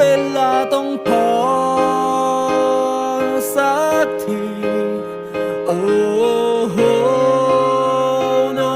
เวลาต้องพอสักทีโอ้โห no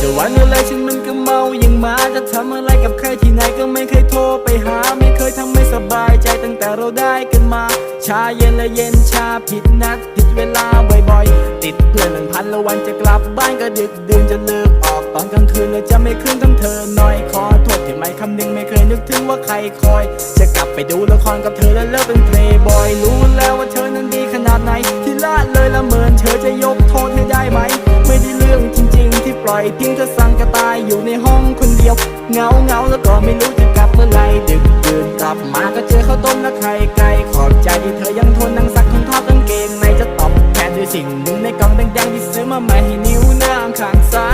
จะวันอะไรฉันมันก็เมาอย่างมาจะทำอะไรกับใครที่ไหนก็ไม่เคยโทรไปหา ไม่เคยทำไม่สบายใจตั้งแต่เราได้กันมา ชาเย็นและเย็นชาผิดนัดผิดเวลาบ่อยๆ ติดเพื่อนหนึ่งพันละวันจะกลับบ้านก็ดึกดื่นจะเลิก ตอนกลางคืนเลยจะไม่คืนทั้งเธอหน่อยขอโทษที่ไม่คำนึงไม่เคยนึกถึงว่าใครคอย จะกลับไปดูละครกับเธอแล้วเลิกเป็นเพลย์บอยรู้แล้วว่าเธอนั้นดีขนาดไหน ที่ละเลยละเมินเธอจะยกโทษให้ได้ไหม ไม่ได้เรื่องจริง ๆ ที่ปล่อยทิ้งเธอสั่งกระตายอยู่ในห้องคนเดียวเงาเงาแล้วก็ไม่รู้จะกลับเมื่อไหรดึกดื่นกลับมาก็เจอข้าวต้มและไข่ไก่ขอบใจที่เธอยังทนนั่งซักทนทอดกางเกงในจะตอบแทนด้วยสิ่งหนึ่งในกล่องแดงๆที่ซื้อมาใหม่ให้นิ้วนางข้างซ้าย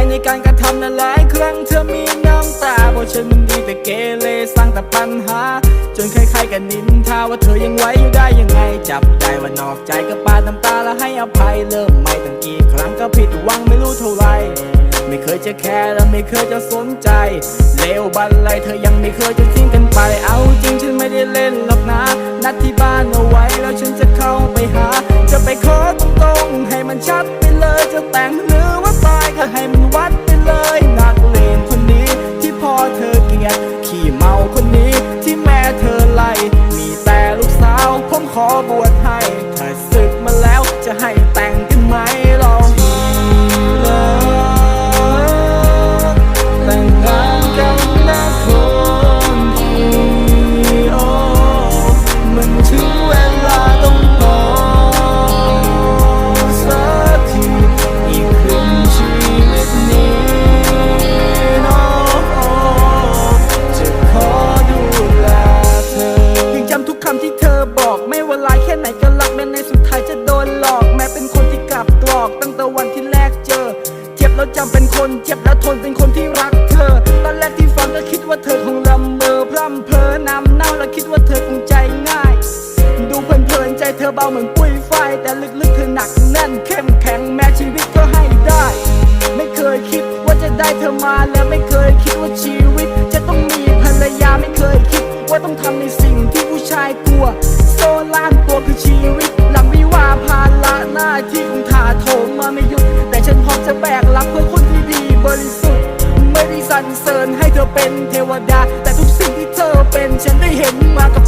ใจในการกระทำนั้นหลายครั้งเธอมีน้ำตาเพราะฉันมันดีแต่เกเรสร้างแต่ปัญหา จนใครๆกันนินทาว่าเธอยังไหวอยู่ได้ยังไง จับได้ว่านอกใจก็ปาดน้ำตาแล้วให้อภัยเริ่มใหม่ตั้งกี่ครั้งก็ผิดหวังไม่รู้เท่าไรไม่เคยจะแคร์และไม่เคยจะสนใจ เลวบันไลเธอยังไม่เคยจะทิ้งกันไป เอาจริงฉันไม่ได้เล่นหรอกนะ นัดที่บ้านเอาไว้แล้วฉันจะเข้าไปหา จะไปขอตรงๆให้มันชัดไปเลยจะแต่งหรือว่าตายก็ให้มัน ขอบวช กเจอ เจ็บแล้วจำเป็นคน เจ็บแล้วทนเป็นคนที่รักเธอ ตอนแรกที่ฟังก็คิดว่าเธอคงลำเมอพร่ำเพอนำเน่าและคิดว่าเธอคงใจง่าย ดูเพลินๆใจเธอเบาเหมือนปุ้ยไฟ แต่ลึกๆเธอหนักแน่นเข้มแข็งแม้ชีวิตก็ให้ได้ ไม่เคยคิดว่าจะได้เธอมาและไม่เคยคิดว่าชีวิต จะต้องมีภรรยาไม่เคยคิด ว่าต้องทำในสิ่งที่ผู้ชายกลัว โซล่านตัวคือชี ฉันพร้อมจะแบกรับเพื่อคนที่ดีบริสุทธิ์ ไม่ได้สรรเสริญให้เธอเป็นเทวดา แต่ทุกสิ่งที่เธอเป็นฉันได้เห็นมากับ